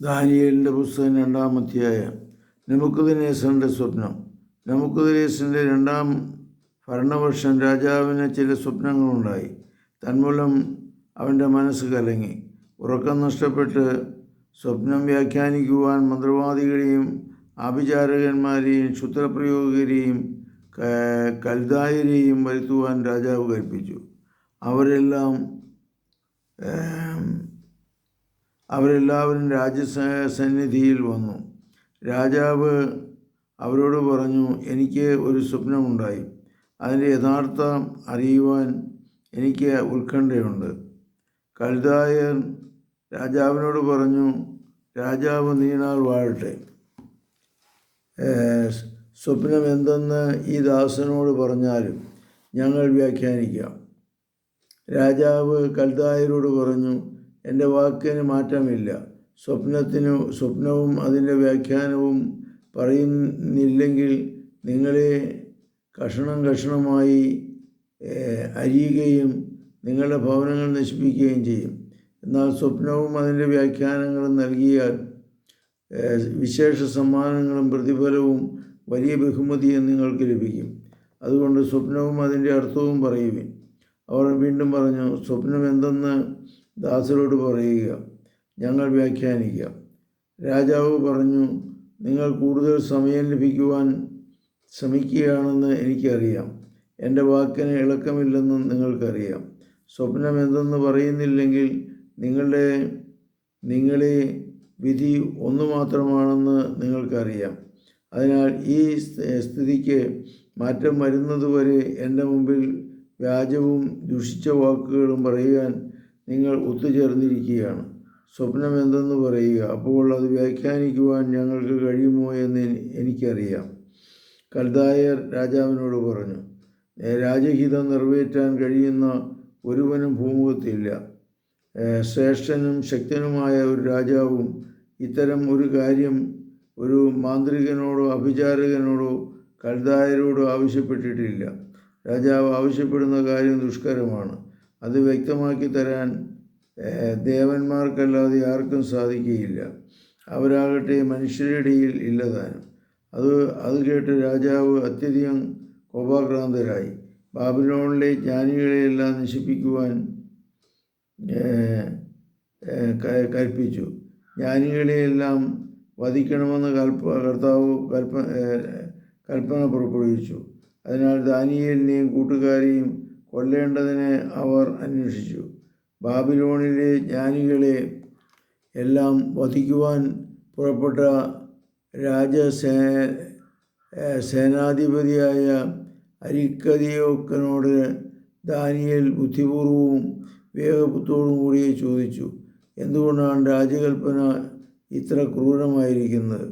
ദാനിയേലിന്റെ പുസ്തകം രണ്ടാം അധ്യായം നമുക്കുദിനേശന്റെ സ്വപ്നം. നമുക്കുദിനേശന്റെ രണ്ടാം ഭരണവർഷം രാജാവിന് ചില സ്വപ്നങ്ങളുണ്ടായി. തന്മൂലം അവന്റെ മനസ്സ് കലങ്ങി. ഉറക്കം നഷ്ടപ്പെട്ട് സ്വപ്നം വ്യാഖ്യാനിക്കുവാൻ മന്ത്രവാദികളെയും ആഭിചാരകന്മാരെയും ക്ഷുദ്രപ്രയോഗികരെയും കൽദായരെയും വരുത്തുവാൻ രാജാവ് കൽപ്പിച്ചു. അവരെല്ലാം അവരെല്ലാവരും രാജസന്നിധിയിൽ വന്നു. രാജാവ് അവരോട് പറഞ്ഞു എനിക്ക് ഒരു സ്വപ്നമുണ്ടായി. അതിന്റെ യഥാർത്ഥം അറിയുവാൻ എനിക്ക് ഉത്കണ്ഠയുണ്ട്. കഴുതായർ രാജാവിനോട് പറഞ്ഞു രാജാവ് നീണാൾ വാഴട്ടെ. സ്വപ്നം എന്തെന്ന് ഈ ദാസനോട് പറഞ്ഞാലും ഞങ്ങൾ വ്യാഖ്യാനിക്കാം. രാജാവ് കൽദായരോട് പറഞ്ഞു എന്റെ വാക്കിന് മാറ്റമില്ല. സ്വപ്നത്തിനു സ്വപ്നവും അതിന്റെ വ്യാഖ്യാനവും പറയുന്നില്ലെങ്കിൽ നിങ്ങളെ കഷണം കഷണമായി അരിയുകയും നിങ്ങളുടെ ഭവനങ്ങൾ നശിപ്പിക്കുകയും ചെയ്യും. എന്നാൽ സ്വപ്നവും അതിന്റെ വ്യാഖ്യാനങ്ങളും നൽകിയാൽ വിശേഷ സമ്മാനങ്ങളും പ്രതിഫലവും വലിയ ബഹുമതിയും നിങ്ങൾക്ക് ലഭിക്കും. അതുകൊണ്ട് സ്വപ്നവും അതിന്റെ അർത്ഥവും പറയുവിൻ. അവർ വീണ്ടും പറഞ്ഞു സ്വപ്നം എന്തെന്ന് ദാസരോട് പറയുക ഞങ്ങൾ വ്യാഖ്യാനിക്കാം. രാജാവ് പറഞ്ഞു നിങ്ങൾ കൂടുതൽ സമയം ലഭിക്കുവാൻ ശ്രമിക്കുകയാണെന്ന് എനിക്കറിയാം. എന്റെ വാക്കിന് ഇളക്കമില്ലെന്നും നിങ്ങൾക്കറിയാം. സ്വപ്നം എന്തെന്ന് പറയുന്നില്ലെങ്കിൽ നിങ്ങളുടെ നിങ്ങളെ വിധി ഒന്നു മാത്രമാണെന്ന് നിങ്ങൾക്കറിയാം. അതിനാൽ ഈ സ്ഥിതിക്ക് മാറ്റം വരുന്നതുവരെ എന്റെ മുമ്പിൽ വ്യാജവും ദുഷിച്ച വാക്കുകളും പറയാൻ നിങ്ങൾ ഒത്തുചേർന്നിരിക്കുകയാണ്. സ്വപ്നം എന്തെന്ന് പറയുക അപ്പോൾ അത് വ്യാഖ്യാനിക്കുവാൻ ഞങ്ങൾക്ക് കഴിയുമോ എന്ന് എനി- എനിക്കറിയാം. കൽദായർ രാജാവിനോട് പറഞ്ഞു "ഏ, രാജഹിതം നിറവേറ്റാൻ കഴിയുന്ന ഒരുവനും ഭൂമുഖത്തില്ല. ശ്രേഷ്ഠനും ശക്തനുമായ ഒരു രാജാവും ഇത്തരം ഒരു കാര്യം ഒരു മാന്ത്രികനോടോ അഭിചാരകനോടോ കൽദായരോടോ ആവശ്യപ്പെട്ടിട്ടില്ല. രാജാവ് ആവശ്യപ്പെടുന്ന കാര്യം ദുഷ്കരമാണ്. അത് വ്യക്തമാക്കി തരാൻ ദേവന്മാർക്കല്ലാതെ ആർക്കും സാധിക്കുകയില്ല. അവരാകട്ടെ മനുഷ്യരുടെ ഇടയിൽ ഇല്ലതാനും അത് അത് കേട്ട് രാജാവ് അത്യധികം കോപാക്രാന്തരായി. ബാബിലോണിലെ ജ്ഞാനികളെയെല്ലാം നശിപ്പിക്കുവാൻ കൽപ്പിച്ചു. ജ്ഞാനികളെയെല്ലാം വധിക്കണമെന്ന് കൽപ്പ കർത്താവ് കൽപ്പ കൽപ്പന പുറപ്പെടുവിച്ചു. അതിനാൽ ദാനിയലിനെയും കൂട്ടുകാരെയും കൊല്ലേണ്ടതിന് അവർ അന്വേഷിച്ചു. ബാബിലോണിലെ ജ്ഞാനികളെ എല്ലാം വധിക്കുവാൻ പുറപ്പെട്ട രാജസേ സേനാധിപതിയായ അരിക്കതിയോക്കനോട് ദാനിയൽ ബുദ്ധിപൂർവവും വേഗപുത്തോടും കൂടിയെ ചോദിച്ചു എന്തുകൊണ്ടാണ് രാജകൽപ്പന ഇത്ര ക്രൂരമായിരിക്കുന്നത്?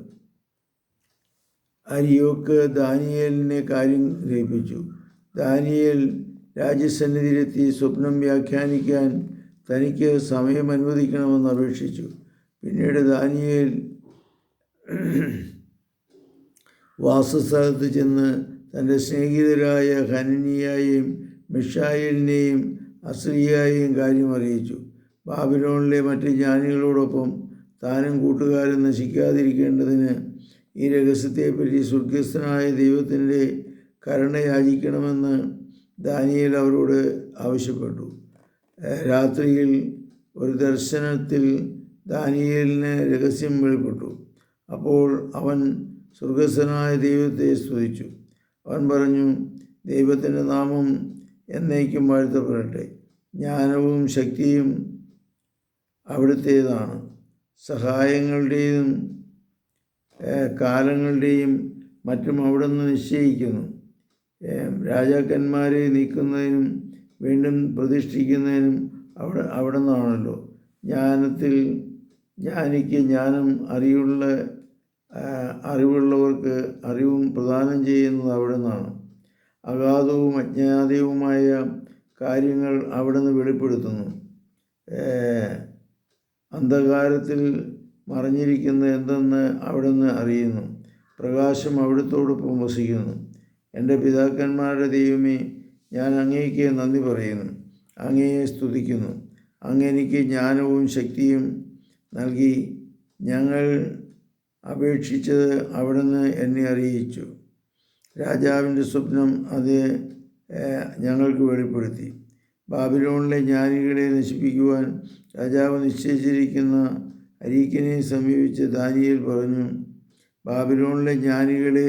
അരിയോക്ക് ദാനിയേലിനെ കാര്യം ഗ്രഹിപ്പിച്ചു. ദാനിയേൽ രാജ്യസന്നിധിയിലെത്തി സ്വപ്നം വ്യാഖ്യാനിക്കാൻ തനിക്ക് സമയം അനുവദിക്കണമെന്ന് അപേക്ഷിച്ചു. പിന്നീട് ദാനിയേൽ വാസസ്ഥലത്ത് ചെന്ന് തന്റെ സ്നേഹിതരായ ഹനനിയായും മിഷായലിനെയും അസ്രിയായും കാര്യം അറിയിച്ചു. ബാബിലോണിലെ മറ്റ് ജ്ഞാനികളോടൊപ്പം താനും കൂട്ടുകാരും നശിക്കാതിരിക്കേണ്ടതിന് ഈ രഹസ്യത്തെപ്പറ്റി സ്വർഗസ്ഥനായ ദൈവത്തിന്റെ കരുണ യാചിക്കണമെന്ന് ദാനിയേൽ അവരോട് ആവശ്യപ്പെട്ടു. രാത്രിയിൽ ഒരു ദർശനത്തിൽ ദാനിയേലിന് രഹസ്യം വെളിപ്പെട്ടു. അപ്പോൾ അവൻ സ്വർഗസ്ഥനായ ദൈവത്തെ സ്തുതിച്ചു. അവൻ പറഞ്ഞു ദൈവത്തിന്റെ നാമം എന്നേക്കും വാഴ്ത്തപ്പെടട്ടെ. ജ്ഞാനവും ശക്തിയും അവിടുത്തേതാണ്. സഹായങ്ങളുടെയും കാലങ്ങളുടെയും മറ്റും അവിടെ നിന്ന് നിശ്ചയിക്കുന്നു. രാജാക്കന്മാരെ നീക്കുന്നതിനും വീണ്ടും പ്രതിഷ്ഠിക്കുന്നതിനും അവിടെ അവിടെ നിന്നാണല്ലോ. ജ്ഞാനത്തിൽ ജ്ഞാനിക്ക് ജ്ഞാനം അറിവുള്ള അറിവുള്ളവർക്ക് അറിവും പ്രദാനം ചെയ്യുന്നത് അവിടെ നിന്നാണ്. അഗാധവും അജ്ഞാതവുമായ കാര്യങ്ങൾ അവിടെ നിന്ന് വെളിപ്പെടുത്തുന്നു അന്ധകാരത്തിൽ മറിഞ്ഞിരിക്കുന്ന എന്തെന്ന് അവിടുന്ന് അറിയുന്നു. പ്രകാശം അവിടുത്തോടൊപ്പം വസിക്കുന്നു. എന്റെ പിതാക്കന്മാരുടെ ദൈവമേ ഞാൻ അങ്ങേക്ക് നന്ദി പറയുന്നു. അങ്ങയെ സ്തുതിക്കുന്നു. അങ്ങേനിക്ക് ജ്ഞാനവും ശക്തിയും നൽകി ഞങ്ങൾ അപേക്ഷിച്ചത് അവിടുന്ന് എന്നെ അറിയിച്ചു. രാജാവിന്റെ സ്വപ്നം അത് ഞങ്ങൾക്ക് വെളിപ്പെടുത്തി. ബാബിലോണിലെ ജ്ഞാനികളെ നശിപ്പിക്കുവാൻ രാജാവ് നിശ്ചയിച്ചിരിക്കുന്ന അരീക്കിനെ സമീപിച്ച് ദാനിയേൽ പറഞ്ഞു ബാബിലോണിലെ ജ്ഞാനികളെ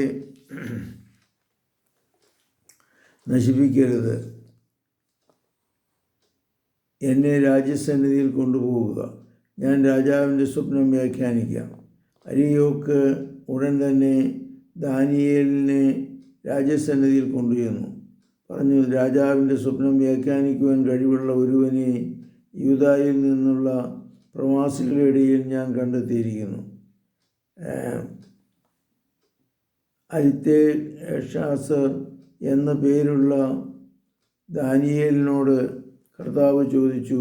നശിപ്പിക്കരുത്. എന്നെ രാജ്യസന്നിധിയിൽ കൊണ്ടുപോവുക. ഞാൻ രാജാവിന്റെ സ്വപ്നം വ്യാഖ്യാനിക്കാം. അരിയോക്ക് ഉടൻ തന്നെ ദാനിയേലിനെ രാജ്യസന്നിധിയിൽ കൊണ്ടുചെന്നു. പറഞ്ഞു രാജാവിന്റെ സ്വപ്നം വ്യാഖ്യാനിക്കുവാൻ കഴിവുള്ള ഒരുവനെ യൂതായിൽ നിന്നുള്ള പ്രവാസികളുടെ ഇടയിൽ ഞാൻ കണ്ടെത്തിയിരിക്കുന്നു. അരിത്തേ ഷാസർ എന്ന പേരുള്ള ദാനിയേലിനോട് കർത്താവ് ചോദിച്ചു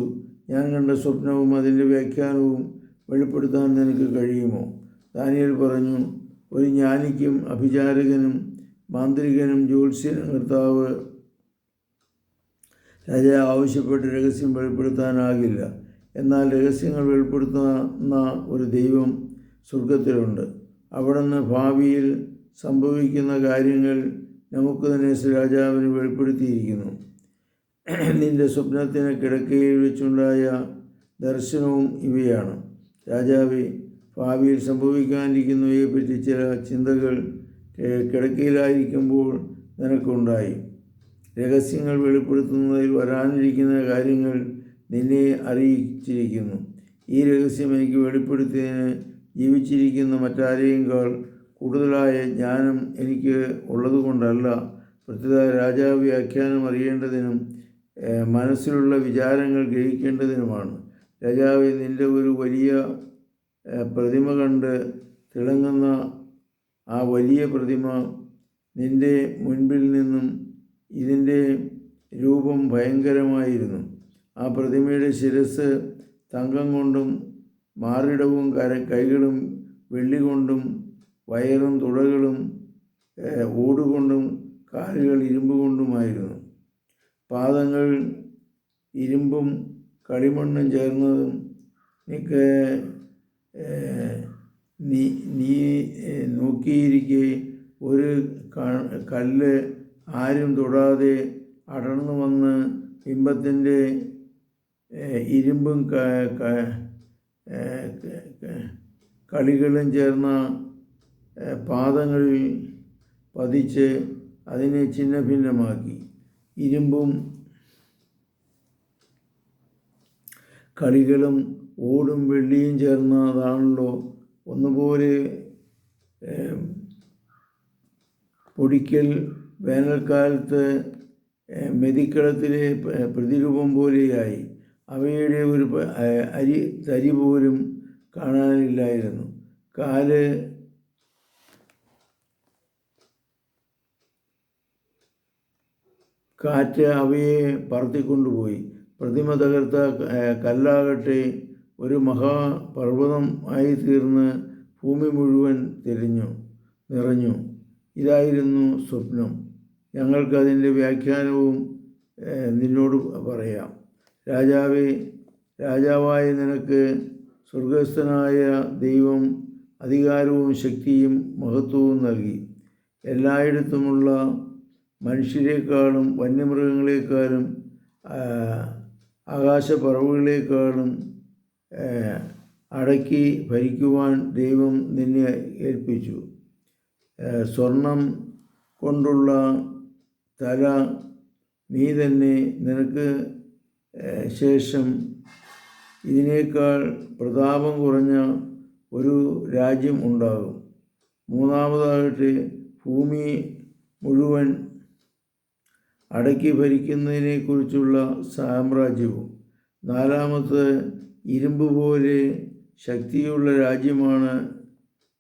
ഞാൻ കണ്ട സ്വപ്നവും അതിന്റെ വ്യാഖ്യാനവും വെളിപ്പെടുത്താൻ നിനക്ക് കഴിയുമോ? ദാനിയേൽ പറഞ്ഞു ഒരു ജ്ഞാനിക്കും അഭിചാരകനും മാന്ത്രികനും ജ്യോത്സ്യ കർത്താവ് രാജ ആവശ്യപ്പെട്ട് രഹസ്യം വെളിപ്പെടുത്താനാകില്ല. എന്നാൽ രഹസ്യങ്ങൾ വെളിപ്പെടുത്തുന്ന ഒരു ദൈവം സ്വർഗത്തിലുണ്ട് അവിടുന്ന് ഭാവിയിൽ സംഭവിക്കുന്ന കാര്യങ്ങൾ നമുക്ക് തന്നെ രാജാവിന് വെളിപ്പെടുത്തിയിരിക്കുന്നു. നിന്റെ സ്വപ്നത്തിന് കിടക്കയിൽ വെച്ചുണ്ടായ ദർശനവും ഇവയാണ്. രാജാവെ ഭാവിയിൽ സംഭവിക്കാനിരിക്കുന്നവയെപ്പറ്റി ചില ചിന്തകൾ കിടക്കയിലായിരിക്കുമ്പോൾ നിനക്കുണ്ടായി. രഹസ്യങ്ങൾ വെളിപ്പെടുത്തുന്നതിൽ വരാനിരിക്കുന്ന കാര്യങ്ങൾ നിന്നെ അറിയിച്ചിരിക്കുന്നു. ഈ രഹസ്യം എനിക്ക് വെളിപ്പെടുത്തിയതിന് ജീവിച്ചിരിക്കുന്ന മറ്റാരെയേക്കാൾ കൂടുതലായ ജ്ഞാനം എനിക്ക് ഉള്ളതുകൊണ്ടല്ല പ്രത്യേക രാജാവ് വ്യാഖ്യാനം അറിയേണ്ടതിനും മനസ്സിലുള്ള വിചാരങ്ങൾ ഗ്രഹിക്കേണ്ടതിനുമാണ്. രാജാവ് നിന്റെ ഒരു വലിയ പ്രതിമ കണ്ട് തിളങ്ങുന്ന ആ വലിയ പ്രതിമ നിന്റെ മുൻപിൽ നിന്നും ഇതിന്റെ രൂപം ഭയങ്കരമായിരുന്നു. ആ പ്രതിമയുടെ ശിരസ് തങ്കം കൊണ്ടും മാറിടവും കര കൈകളും വെള്ളി കൊണ്ടും വയറും തുടകളും ഏഹ്, ഓടുകൊണ്ടും കാലുകൾ ഇരുമ്പ് കൊണ്ടുമായിരുന്നു പാദങ്ങൾ ഇരുമ്പും കളിമണ്ണും ചേർന്നതും നിക്ക് നീ നീ നോക്കിയിരിക്കെ ഒരു കല്ല് ആരും തൊടാതെ അടർന്നു വന്ന് ബിംബത്തിന്റെ ഇരുമ്പും കളികളും ചേർന്ന പാദങ്ങളിൽ പതിച്ച് അതിനെ ഛിന്ന ഭിന്നമാക്കി ഇരുമ്പും കളികളും ഓടും വെള്ളിയും ചേർന്നതാണല്ലോ ഒന്നുപോലെ പൊടിക്കൽ വേനൽക്കാലത്ത് മെതിക്കളത്തിലെ പ്രതിരൂപം പോലെയായി. അവയുടെ ഒരു അരി തരി പോലും കാണാനില്ലായിരുന്നു. കാൽ കാറ്റ് അവയെ പറത്തിക്കൊണ്ടുപോയി. പ്രതിമ തകർത്ത കല്ലാകട്ടെ ഒരു മഹാപർവതം ആയി തീർന്ന് ഭൂമി മുഴുവൻ തിരിഞ്ഞു നിറഞ്ഞു. ഇതായിരുന്നു സ്വപ്നം. ഞങ്ങൾക്കതിന്റെ വ്യാഖ്യാനവും നിന്നോട് പറയാം. രാജാവേ രാജാവായ നിനക്ക് സ്വർഗസ്ഥനായ ദൈവം അധികാരവും ശക്തിയും മഹത്വവും നൽകി. എല്ലായിടത്തുമുള്ള മനുഷ്യരെക്കാളും വന്യമൃഗങ്ങളെക്കാളും ആകാശപ്പറവുകളെക്കാളും അടക്കി ഭരിക്കുവാൻ ദൈവം നിന്നെ ഏൽപ്പിച്ചു. സ്വർണം കൊണ്ടുള്ള തല നീ തന്നെ നിനക്ക് ശേഷം ഇതിനേക്കാൾ പ്രതാപം കുറഞ്ഞ ഒരു രാജ്യം ഉണ്ടാകും. മൂന്നാമതായിട്ട് ഭൂമി മുഴുവൻ അടക്കി ഭരിക്കുന്നതിനെക്കുറിച്ചുള്ള സാമ്രാജ്യവും. നാലാമത് ഇരുമ്പ് പോലെ ശക്തിയുള്ള രാജ്യമാണ്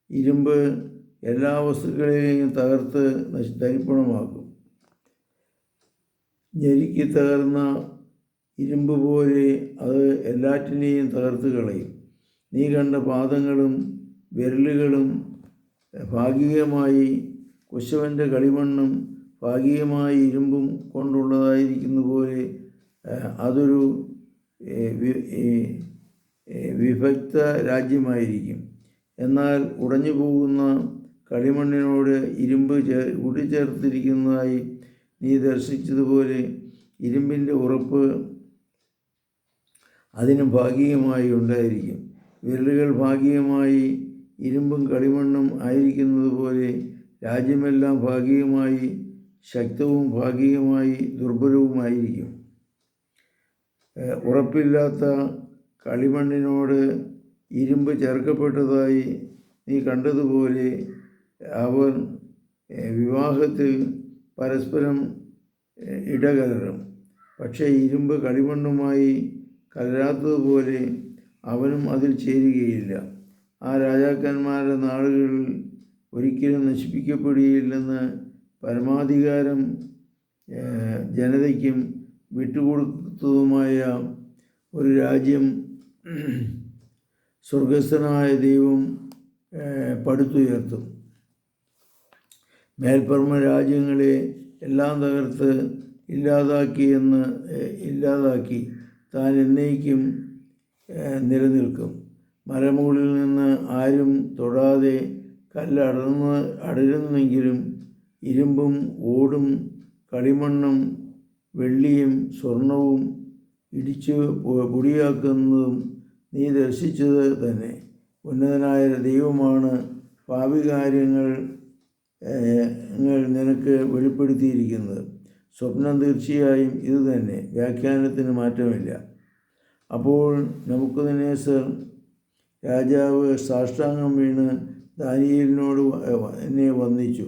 ഇരുമ്പ്. എല്ലാ വസ്തുക്കളെയും തകർത്ത് തരിപ്പണമാക്കും. ഞെരുക്കി തകർന്ന ഇരുമ്പ് പോലെ അത് എല്ലാറ്റിനെയും തകർത്ത് കളയും. നീ കണ്ട പാദങ്ങളും വിരലുകളും ഭാഗികമായി കുശവന്റെ കളിമണ്ണും ഭാഗികമായി ഇരുമ്പും കൊണ്ടുള്ളതായിരിക്കുന്ന പോലെ അതൊരു വിഭക്ത രാജ്യമായിരിക്കും. എന്നാൽ ഉടഞ്ഞു പോകുന്ന കളിമണ്ണിനോട് ഇരുമ്പ് ചേ കൂട്ടിച്ചേർത്തിരിക്കുന്നതായി നീ ദർശിച്ചതുപോലെ ഇരുമ്പിന്റെ ഉറപ്പ് അതിന് ഭാഗികമായി ഉണ്ടായിരിക്കും. വിരലുകൾ ഭാഗികമായി ഇരുമ്പും കളിമണ്ണും ആയിരിക്കുന്നത് പോലെ രാജ്യമെല്ലാം ഭാഗികമായി ശക്തവും ഭാഗികമായി ദുർബലവുമായിരിക്കും. ഉറപ്പില്ലാത്ത കളിമണ്ണിനോട് ഇരുമ്പ് ചേർക്കപ്പെട്ടതായി നീ കണ്ടതുപോലെ അവർ വിവാഹത്തിൽ പരസ്പരം ഇടകലറും പക്ഷേ ഇരുമ്പ് കളിമണ്ണുമായി കലരാത്തതുപോലെ അവനും അതിൽ ചേരുകയില്ല. ആ രാജാക്കന്മാരുടെ നാടുകളിൽ ഒരിക്കലും നശിപ്പിക്കപ്പെടുകയില്ലെന്ന് പരമാധികാരം ജനതയ്ക്കും വിട്ടുകൊടുത്തതുമായ ഒരു രാജ്യം സ്വർഗസ്ഥനായ ദൈവം പടുത്തുയർത്തും. മേൽപ്പറമ രാജ്യങ്ങളെ എല്ലാം തകർത്ത് ഇല്ലാതാക്കി എന്ന് ഇല്ലാതാക്കി താൻ എന്നേക്കും നിലനിൽക്കും. മരമുകളിൽ നിന്ന് ആരും തൊടാതെ കല്ല് അടർന്ന് അടരുന്നെങ്കിലും ഇരുമ്പും ഓടും കളിമണ്ണും വെള്ളിയും സ്വർണവും ഇടിച്ച് പൊടിയാക്കുന്നതും നീ ദർശിച്ചത് തന്നെ. ഉന്നതനായ ദൈവമാണ് ഭാവി കാര്യങ്ങൾ നിനക്ക് വെളിപ്പെടുത്തിയിരിക്കുന്നത്. സ്വപ്നം തീർച്ചയായും ഇത് തന്നെ. വ്യാഖ്യാനത്തിന് മാറ്റമില്ല. അപ്പോൾ നമുക്ക് ദിനേശ്വർ രാജാവ് സാഷ്ടാംഗം വീണ് ദാനിയലിനോട് എന്നെ വന്ദിച്ചു.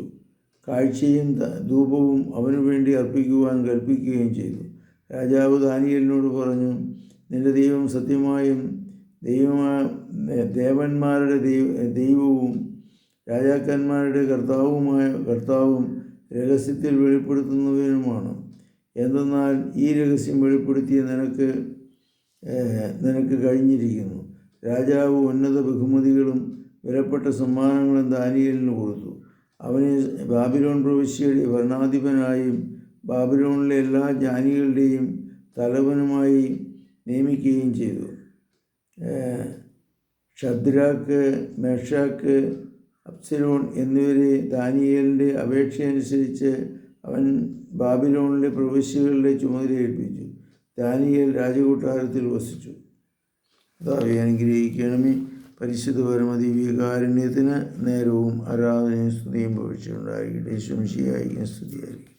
കാഴ്ചയും ധൂപവും അവനു വേണ്ടി അർപ്പിക്കുവാൻ കൽപ്പിക്കുകയും ചെയ്തു. രാജാവ് ദാനിയലിനോട് പറഞ്ഞു നിന്റെ ദൈവം സത്യമായും ദൈവമാ ദേവന്മാരുടെ ദൈവ ദൈവവും രാജാക്കന്മാരുടെ കർത്താവുമായ കർത്താവും രഹസ്യത്തിൽ വെളിപ്പെടുത്തുന്നവനുമാണ്. എന്തെന്നാൽ ഈ രഹസ്യം വെളിപ്പെടുത്തിയ നിനക്ക് നിനക്ക് കഴിഞ്ഞിരിക്കുന്നു. രാജാവ് ഉന്നത ബഹുമതികളും വിലപ്പെട്ട സമ്മാനങ്ങളും ദാനിയലിന് കൊടുത്തു. അവനെ ബാബിലോൺ പ്രവിശ്യയുടെ ഭരണാധിപനായും ബാബിലോണിലെ എല്ലാ ജ്ഞാനികളുടെയും തലവനുമായി നിയമിക്കുകയും ചെയ്തു. ഷദ്രാക്ക് മേഷാക്ക് അപ്സിലോൺ എന്നിവരെ ദാനിയേലിന്റെ അപേക്ഷയനുസരിച്ച് അവൻ ബാബിലോണിലെ പ്രവിശ്യകളുടെ ചുമതല ഏൽപ്പിച്ചു. ദാനിയേൽ രാജകൊട്ടാരത്തിൽ വസിച്ചു. കർത്താവെ അനുഗ്രഹിക്കണമേ. പരിശുദ്ധ പരമതി വികാരുണ്യത്തിന് നേരവും ആരാധനയും സ്തുതിയും ഭവിച്ചുണ്ടായിരിക്കട്ടെ ശംശിയായിരിക്കും സ്തുതിയായിരിക്കും